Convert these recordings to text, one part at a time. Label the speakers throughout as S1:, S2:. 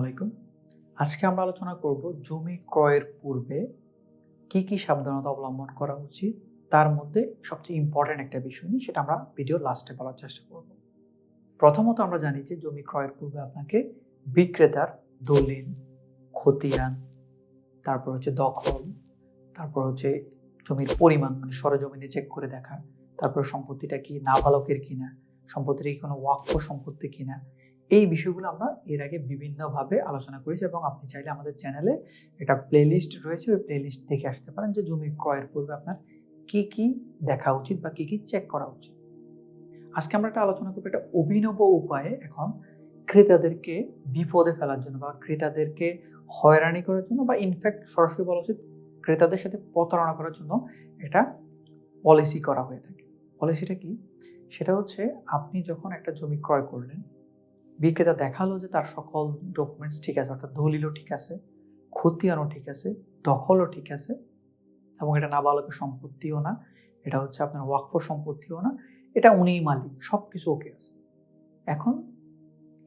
S1: আলাইকুম। আজকে আমরা আলোচনা করব জমি ক্রয়ের পূর্বে কি কি সাবধানতা অবলম্বন করা উচিত, তার মধ্যে সবচেয়ে ইম্পর্টেন্ট একটা বিষয় নিয়ে সেটা আমরা ভিডিও লাস্টে বলার চেষ্টা করব। প্রথমত আমরা জানি যে জমি ক্রয়ের পূর্বে আপনাকে বিক্রেতার দলিল, খতিয়ান, তারপর হচ্ছে দখল, তারপর হচ্ছে জমির পরিমাণ মানে সরজমিনে চেক করে দেখা, তারপর সম্পত্তিটা কি নাবালকের কিনা সম্পত্তিটা কি কোনো ওয়াক্ফ সম্পত্তি কিনা এই বিষয়গুলো আমরা এর আগে বিভিন্নভাবে আলোচনা করেছি এবং আপনি চাইলে আমাদের চ্যানেলে এটা প্লেলিস্ট রয়েছে, ওই প্লেলিস্ট দেখে আসতে পারেন যে জমি ক্রয়ের পূর্বে আপনার কি কি দেখা উচিত বা কি কি চেক করা উচিত। আজকে আমরা একটা আলোচনা করব একটা অভিনব উপায়ে এখন ক্রেতাদেরকে বিপদে ফেলার জন্য বা ক্রেতাদেরকে হয়রানি করার জন্য বা ইনফ্যাক্ট সরাসরি বলা উচিত ক্রেতাদের সাথে প্রতারণা করার জন্য এটা পলিসি করা হয়ে থাকে। পলিসিটা কি? সেটা হচ্ছে আপনি যখন একটা জমি ক্রয় করলেন বিক্রেতা দেখাল যে তার সকল ডকুমেন্টস ঠিক আছে, অর্থাৎ দলিলও ঠিক আছে, খতিয়ানও ঠিক আছে, দখলও ঠিক আছে, এবং এটা নাবালকের সম্পত্তিও না, এটা হচ্ছে আপনার ওয়াকফ সম্পত্তিও না, এটা উনিই মালিক সব কিছু ওকে আছে। এখন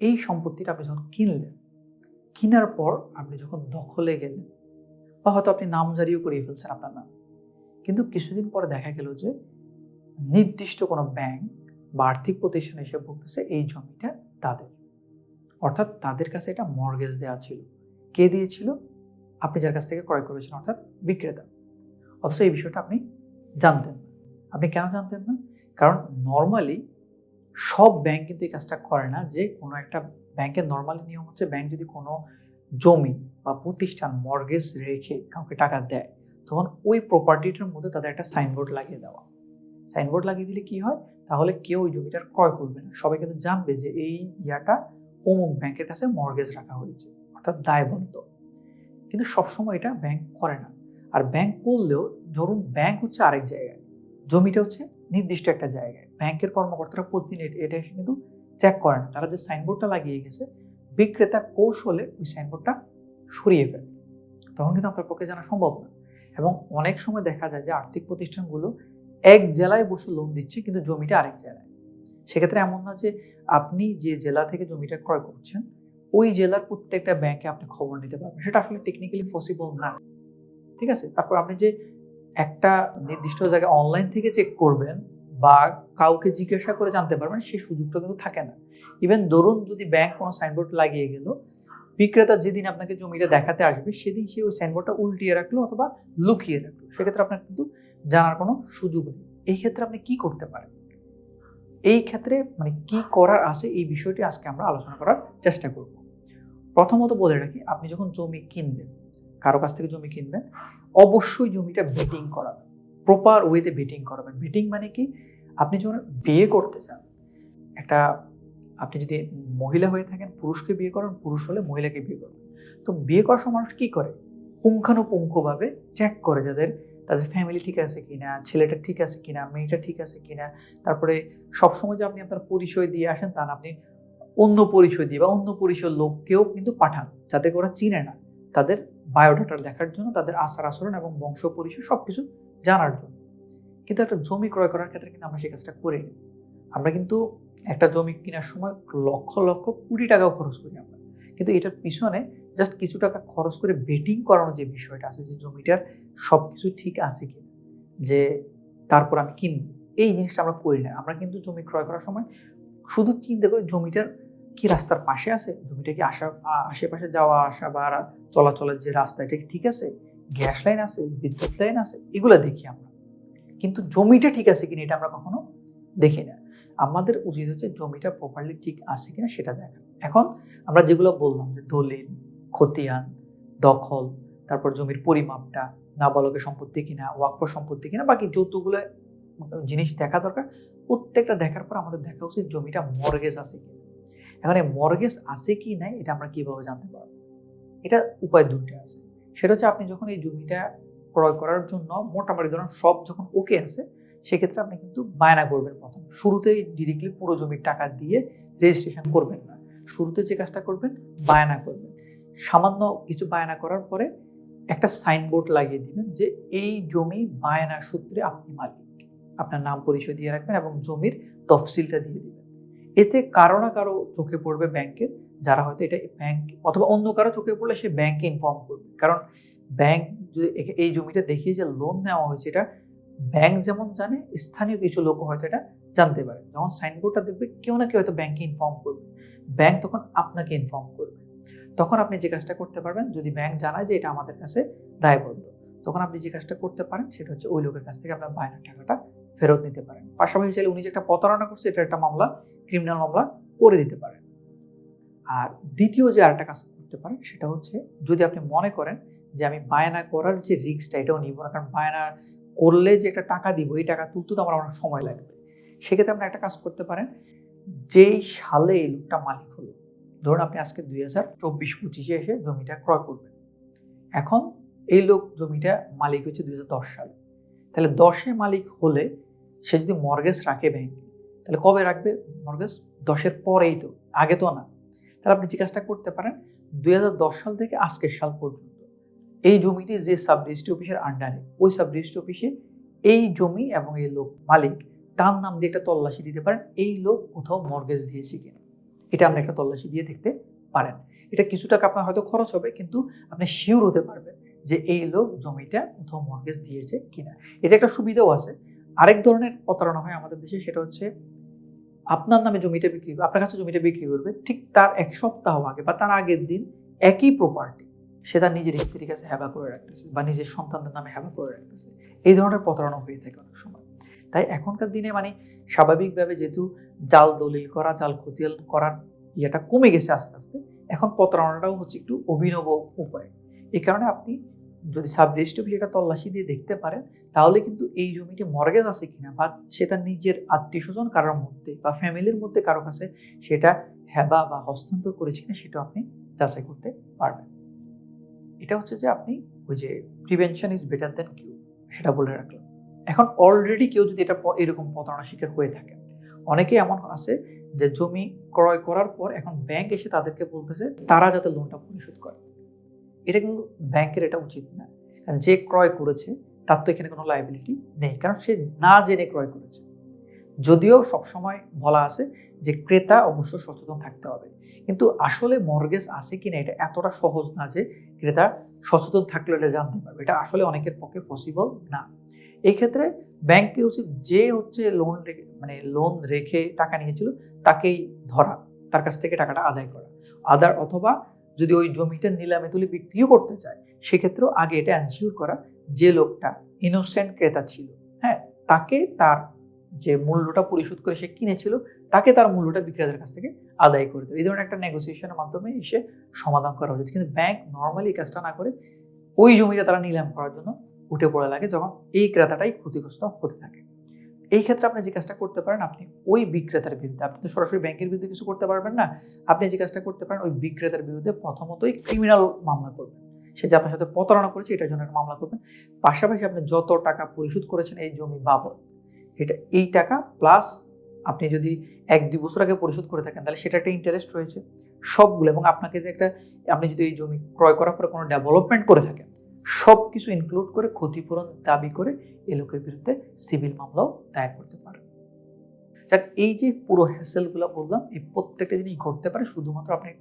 S1: এই সম্পত্তিটা আপনি যখন কিনলেন, কেনার পর আপনি যখন দখলে গেলেন, বা হয়তো আপনি নাম জারিও করিয়ে ফেলছেন আপনার নাম, কিন্তু কিছুদিন পরে দেখা গেল যে নির্দিষ্ট কোনো ব্যাংক বা আর্থিক প্রতিষ্ঠান এসে বলতেছে এই জমিটা তাদের। অর্থাৎ তাদের কাছে এটা মর্গেজ দেওয়া ছিল। কে দিয়েছিল? আপনি যার কাছ থেকে ক্রয় করেছেন, অর্থাৎ বিক্রেতা। অথচ এই বিষয়টা আপনি জানতেন না। আপনি কেন জানতেন না? কারণ নর্মালি সব ব্যাংক কিন্তু এই কাজটা করে না যে কোনো একটা ব্যাংকের নর্মালি নিয়ম হচ্ছে ব্যাংক যদি কোনো জমি বা প্রতিষ্ঠান মর্গেজ রেখে কাউকে টাকা দেয়, তখন ওই প্রপার্টিটার মধ্যে তাদের একটা সাইনবোর্ড লাগিয়ে দেওয়া। সাইনবোর্ড লাগিয়ে দিলে কি হয়? তাহলে কেউ ওই জমিটার ক্রয় করবে না। সবাই কিন্তু জানবে যে এই ইয়াটা অমুক ব্যাংকের কাছে মর্গেজ রাখা হয়েছে, অর্থাৎ দায়বদ্ধ। কিন্তু সবসময় এটা ব্যাংক করে না। আর ব্যাংক করলেও ধরুন ব্যাংক হচ্ছে আরেক জায়গায়, জমিটা হচ্ছে নির্দিষ্ট একটা জায়গায়। ব্যাংকের কর্মকর্তারা প্রতিদিন এটা- এসে কিন্তু চেক করে না। তারা যে সাইনবোর্ডটা লাগিয়ে গেছে, বিক্রেতা কৌশলে ওই সাইনবোর্ডটা সরিয়ে ফেলে। তখন কিন্তু আপনার পক্ষে জানা সম্ভব না। এবং অনেক সময় দেখা যায় যে আর্থিক প্রতিষ্ঠানগুলো এক জেলায় বসে লোন দিচ্ছে, কিন্তু জমিটা আরেক জেলায় সেক্ষেত্রে এমন না যে আপনি যে জেলা থেকে জমিটা ক্রয় করছেন, ওই জেলার প্রত্যেকটা ব্যাংকে আপনি খবর নিতে পারবেন। সেটা আসলে টেকনিক্যালি পসিবল না। ঠিক আছে? তারপর আপনি যে একটা নির্দিষ্ট জায়গায় অনলাইন থেকে চেক করবেন বা কাউকে জিজ্ঞাসা করে জানতে পারবেন, সেই সুযোগটা কিন্তু থাকে না। ইভেন ধরুন যদি ব্যাংক কোনো সাইনবোর্ড লাগিয়ে গেল, বিক্রেতা যেদিন আপনাকে জমিটা দেখাতে আসবে, সেদিন সে ওই সাইনবোর্ডটা উল্টিয়ে রাখল অথবা লুকিয়ে রাখল। সেক্ষেত্রে আপনার কিন্তু জানার কোনো সুযোগ নেই। এই ক্ষেত্রে আপনি কি করতে পারেন? এই ক্ষেত্রে মানে কি করার আছে এই বিষয়টি আজকে আমরা আলোচনা করার চেষ্টা করব। প্রথমত বলে রাখি, আপনি যখন জমি কিনবেন, কারও কাছ থেকে জমি কিনবেন, অবশ্যই জমিটা বেটিং করাবেন প্রপার ওয়েতে বেটিং করাবেন। বেটিং মানে কি? আপনি যখন বিয়ে করতে চান, একটা আপনি যদি মহিলা হয়ে থাকেন, পুরুষকে বিয়ে করেন, পুরুষ হলে মহিলাকে বিয়ে করবেন। তো বিয়ে করার সময় মানুষ কি করে? পুঙ্খানুপুঙ্খভাবে চেক করে যাদের তাদের ফ্যামিলি ঠিক আছে কিনা, ছেলেটা ঠিক আছে কিনা, মেয়েটা ঠিক আছে কিনা, তারপরে সবসময় যে আপনি আপনার পরিচয় দিয়ে আসেন তা আপনি অন্য পরিচয় দিয়ে বা অন্য পরিচয় লোককেও কিন্তু পাঠান, যাতে ওরা চিনে না তাদের বায়োডাটা দেখার জন্য, তাদের আচার আচরণ এবং বংশ পরিচয় সবকিছু জানার জন্য কিন্তু একটা জমি ক্রয় করার ক্ষেত্রে কিন্তু আমরা সেই কাজটা করি। আমরা কিন্তু একটা জমি কেনার সময় লক্ষ লক্ষ কোটি টাকাও খরচ করি আমরা কিন্তু এটার পিছনে জাস্ট কিছু টাকা খরচ করে বেটিং করানোর যে বিষয়টা আছে, যে জমিটার সবকিছু ঠিক আছে কিনা, যে তারপর আমি কিনবো, এই জিনিসটা আমরা করি না। আমরা কিন্তু জমি ক্রয় করার সময় শুধু চিন্তা করি জমিটার কি রাস্তার পাশে আছে, জমিটা কি আসা আশেপাশে যাওয়া, আসা বা চলাচলের যে রাস্তা, এটা কি ঠিক আছে? গ্যাস লাইন আছে, বিদ্যুৎ লাইন আছে, এগুলো দেখি আমরা। কিন্তু জমিটা ঠিক আছে কিনা এটা আমরা কখনো দেখি না। আমাদের উচিত হচ্ছে জমিটা প্রপারলি ঠিক আছে কিনা সেটা দেখা। এখন আমরা যেগুলো বললাম যে দলিল খতিয়ান, দখল, তারপর জমির পরিমাপটা, নাবালকের সম্পত্তি কিনা ওয়াকফ সম্পত্তি কিনা, বাকি যতগুলো জিনিস দেখা দরকার, প্রত্যেকটা দেখার পর আমাদের দেখা উচিত জমিটা মর্গেজ আছে কিনা। এখন এই মর্গেজ আছে কি নাই, এটা আমরা কীভাবে জানতে পারব? এটা উপায় দুটো আছে। সেটা হচ্ছে আপনি যখন এই জমিটা ক্রয় করার জন্য মোটামুটি ধরুন সব যখন ওকে আছে, সেক্ষেত্রে আপনি কিন্তু বায়না করবেন প্রথম। শুরুতেই ডিরেক্টলি পুরো জমির টাকা দিয়ে রেজিস্ট্রেশন করবেন না। শুরুতে যে কাজটা করবেন, বায়না করবেন। সামান্য কিছু বায়না করার পরে একটা সাইনবোর্ড লাগিয়ে দিবেন যে এই জমি বায়না সূত্রে আপনি মালিক। আপনার নাম পরিচয় দিয়ে রাখবেন এবং জমির তফসিলটা দিয়ে দিবেন। এতে কারও না কারও চোখে পড়বে ব্যাংকের যারা হয়তো এটা ব্যাংক অথবা অন্য কারও চোখে পড়লে সে ব্যাংকে ইনফর্ম করবে। কারণ ব্যাংক এই জমিটা দেখিয়ে যে লোন নেওয়া হয়েছে, এটা ব্যাংক যেমন জানে, স্থানীয় কিছু লোক হয়তো এটা জানতে পারে। যখন সাইনবোর্ডটা দেখবে, কেউ না কেউ হয়তো ব্যাংকে ইনফর্ম করবে। ব্যাংক তখন আপনাকে ইনফর্ম করবে। তখন আপনি যে কাজটা করতে পারবেন, যদি ব্যাংক জানায় যে এটা আমাদের কাছে দায়বদ্ধ, তখন আপনি যে কাজটা করতে পারেন, সেটা হচ্ছে ওই লোকের কাছ থেকে আপনার বায়নার টাকাটা ফেরত নিতে পারেন। পাশাপাশি চাইলে উনি যে একটা প্রতারণা করছে, এটা একটা মামলা ক্রিমিনাল মামলা করে দিতে পারেন। আর দ্বিতীয় যে আরেকটা কাজ করতে পারেন, সেটা হচ্ছে যদি আপনি মনে করেন যে আমি বায়না করার যে রিস্কটা এটাও নিব না, কারণ বায়না করলে যে একটা টাকা দিব, এই টাকা তুলতে তো আমার অনেক সময় লাগবে। সেক্ষেত্রে আপনি একটা কাজ করতে পারেন, যেই সালে এই লোকটা মালিক হলো ধরুন আপনি আজকে দুই হাজার চব্বিশ পঁচিশে এসে জমিটা ক্রয় করবেন। এখন এই লোক জমিটা মালিক হচ্ছে দুই হাজার দশ সালে। তাহলে দশে মালিক হলে সে যদি মর্গেজ রাখে ব্যাংকে তাহলে কবে রাখবে মর্গেজ? দশের পরেই তো, আগে তো না। তাহলে আপনি কাজটা করতে পারেন, দুই হাজার দশ সাল থেকে আজকের সাল পর্যন্ত এই জমিটি যে সাব রেজিস্ট্রি অফিসের আন্ডারে ওই সাব রেজিস্ট্রি অফিসে এই জমি এবং এই লোক মালিক, তার নাম দিয়ে একটা তল্লাশি দিতে পারেন, এই লোক কোথাও মর্গেজ দিয়েছে কিনা। এটা আপনি একটা তল্লাশি দিয়ে দেখতে পারেন। এটা কিছু টাকা আপনার হয়তো খরচ হবে, কিন্তু আপনি শিওর হতে পারবেন যে এই লোক জমিটা কোথাও মর্গেজ দিয়েছে কিনা। এটা একটা সুবিধাও আছে। আরেক ধরনের প্রতারণা হয় আমাদের দেশে, সেটা হচ্ছে আপনার নামে জমিটা বিক্রি, আপনার কাছে জমিটা বিক্রি করবে, ঠিক তার এক সপ্তাহ আগে বা তার আগের দিন একই প্রপার্টি সে তার নিজের স্ত্রীর কাছে হ্যাবা করে রাখতেছে বা নিজের সন্তানদের নামে হ্যাবা করে রাখতেছে। এই ধরনের প্রতারণা হয়ে থাকে অনেক সময়। তাই এখনকার দিনে মানে স্বাভাবিকভাবে যেহেতু জাল দলিল করা, জাল খতিয়াল করার ইয়েটা কমে গেছে আস্তে আস্তে, এখন প্রতারণাটাও হচ্ছে একটু অভিনব উপায়। এই কারণে আপনি যদি সাব রেজিস্ট্রি অফিসে একটা তল্লাশি দিয়ে দেখতে পারেন, তাহলে কিন্তু এই জমিটি মর্গেজ আছে কিনা বা সেটা নিজের আত্মীয় স্বজন কারোর মধ্যে বা ফ্যামিলির মধ্যে কারও কাছে সেটা হেবা বা হস্তান্তর করেছে কিনা সেটা আপনি যাচাই করতে পারবেন। এটা হচ্ছে যে আপনি ওই যে prevention is better than cure সেটা বলে রাখলাম। এখন অলরেডি কেউ যদি এটা এরকম প্রতারণা শিকার হয়ে থাকে, অনেকে এমন আছে যে জমি ক্রয় করার পর এখন ব্যাংক এসে তাদেরকে বলতেছে, তারা যাতে লোনটা পরিশোধ করে। এটা কিন্তু ব্যাংকের এটা উচিত না। কারণ যে ক্রয় করেছে, তার তো এখানে কোনো লাইবিলিটি নেই। কারণ সে না জেনে ক্রয় করেছে। যদিও সবসময় বলা আছে যে ক্রেতা অবশ্য সচেতন থাকতে হবে। কিন্তু আসলে মর্গেজ আছে কিনা এটা এতটা সহজ না যে ক্রেতা সচেতন থাকলে এটা জানতে পারবে। এটা আসলে অনেকের পক্ষে পসিবল না। এই ক্ষেত্রে ব্যাংকের উচিত? যে হচ্ছে লোন মানে লোন রেখে টাকা নিয়েছিল, তাকেই ধরা, তার কাছ থেকে টাকাটা আদায় করা। আদার অথবা যদি ওই জমিটা নিলামে তুলে বিক্রিও করতে চায়, সেক্ষেত্রেও আগে এটা এনশিওর করা যে লোকটা ইনোসেন্ট ক্রেতা ছিল। হ্যাঁ তাকে তার যে মূল্যটা পরিশোধ করে সে কিনেছিল, তাকে তার মূল্যটা বিক্রেতার কাছ থেকে আদায় করে দেবে। এই ধরনের একটা নেগোসিয়েশনের মাধ্যমে এসে সমাধান করা উচিত। কিন্তু ব্যাংক নর্মালি কাজটা না করে ওই জমিটা তারা নিলাম করার জন্য উঠে পড়ে লাগে যখন এই ক্রেতাটাই ক্ষতিগ্রস্ত হতে থাকে। এই ক্ষেত্রে আপনি যে কাজটা করতে পারেন, আপনি ওই বিক্রেতার বিরুদ্ধে, আপনি তো সরাসরি ব্যাংকের বিরুদ্ধে কিছু করতে পারবেন না, আপনি যে কাজটা করতে পারেন, ওই বিক্রেতার বিরুদ্ধে প্রথমতই ক্রিমিনাল মামলা করবেন। সে যে আপনার সাথে প্রতারণা করেছে, এটার জন্য একটা মামলা করবেন। পাশাপাশি আপনি যত টাকা পরিশোধ করেছেন এই জমি বাবদ, এটা, এই টাকা প্লাস আপনি যদি এক, দুই বছর আগে পরিশোধ করে থাকেন, তাহলে সেটা একটা ইন্টারেস্ট রয়েছে। সবগুলো এবং আপনাকে যে একটা, আপনি যদি এই জমি ক্রয় করার পরে কোনো ডেভেলপমেন্ট করে থাকেন সব কিছু ইনক্লুড করে ক্ষতিপূরণ দাবি করে এ লোকের বিরুদ্ধে সিভিল মামলাও দায়ের করতে পারেন যাক, এই যে পুরো হ্যাসেলগুলো বললাম, এই প্রত্যেকটা জিনিস ঘটতে পারে, শুধুমাত্র আপনি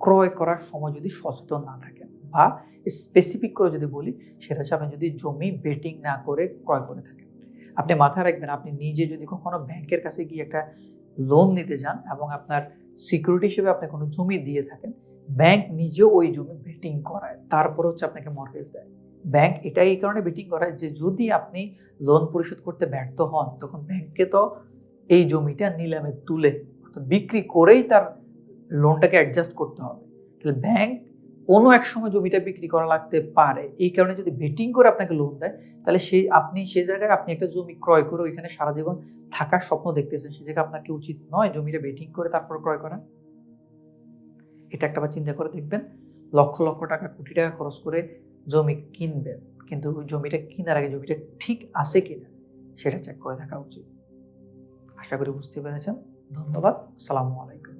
S1: ক্রয় করার সময় যদি সচেতন না থাকেন বা স্পেসিফিক করে যদি বলি, সেটা হচ্ছে আপনি যদি জমি বেটিং না করে ক্রয় করে থাকেন। আপনি মাথায় রাখবেন, আপনি নিজে যদি কখনো ব্যাংকের কাছে গিয়ে একটা লোন নিতে যান এবং আপনার সিকিউরিটি হিসেবে আপনি কোনো জমি দিয়ে থাকেন ব্যাংক নিজেও ওই জমি বেটিং করায়, তারপর হচ্ছে আপনাকে মর্গেজ দেয়। ব্যাংক এটাই এই কারণে বেটিং করায় যে যদি আপনি লোন পরিশোধ করতে ব্যর্থ হন, তখন ব্যাংককে তো এই জমিটা নিলামে তুলে বিক্রি করেই তার লোনটাকে অ্যাডজাস্ট করতে হবে। তাহলে ব্যাংক কোনো এক সময় জমিটা বিক্রি করা লাগতে পারে, এই কারণে যদি বেটিং করে আপনাকে লোন দেয়, তাহলে সেই আপনি সেই জায়গায় আপনি একটা জমি ক্রয় করে ওইখানে সারা জীবন থাকার স্বপ্ন দেখতেছেন, সে জায়গায় আপনার কি উচিত নয় জমিটা বেটিং করে তারপর ক্রয় করা? এটা একটা চিন্তা করে দেখবেন, লক্ষ লক্ষ টাকা, কোটি টাকা খরচ করে জমি কিনবেন, কিন্তু ওই জমিটা কেনার আগে জমিটা ঠিক আছে কিনা সেটা চেক করে দেখা উচিত। আশা করি বুঝতে পেরেছেন। ধন্যবাদ। সালামু আলাইকুম।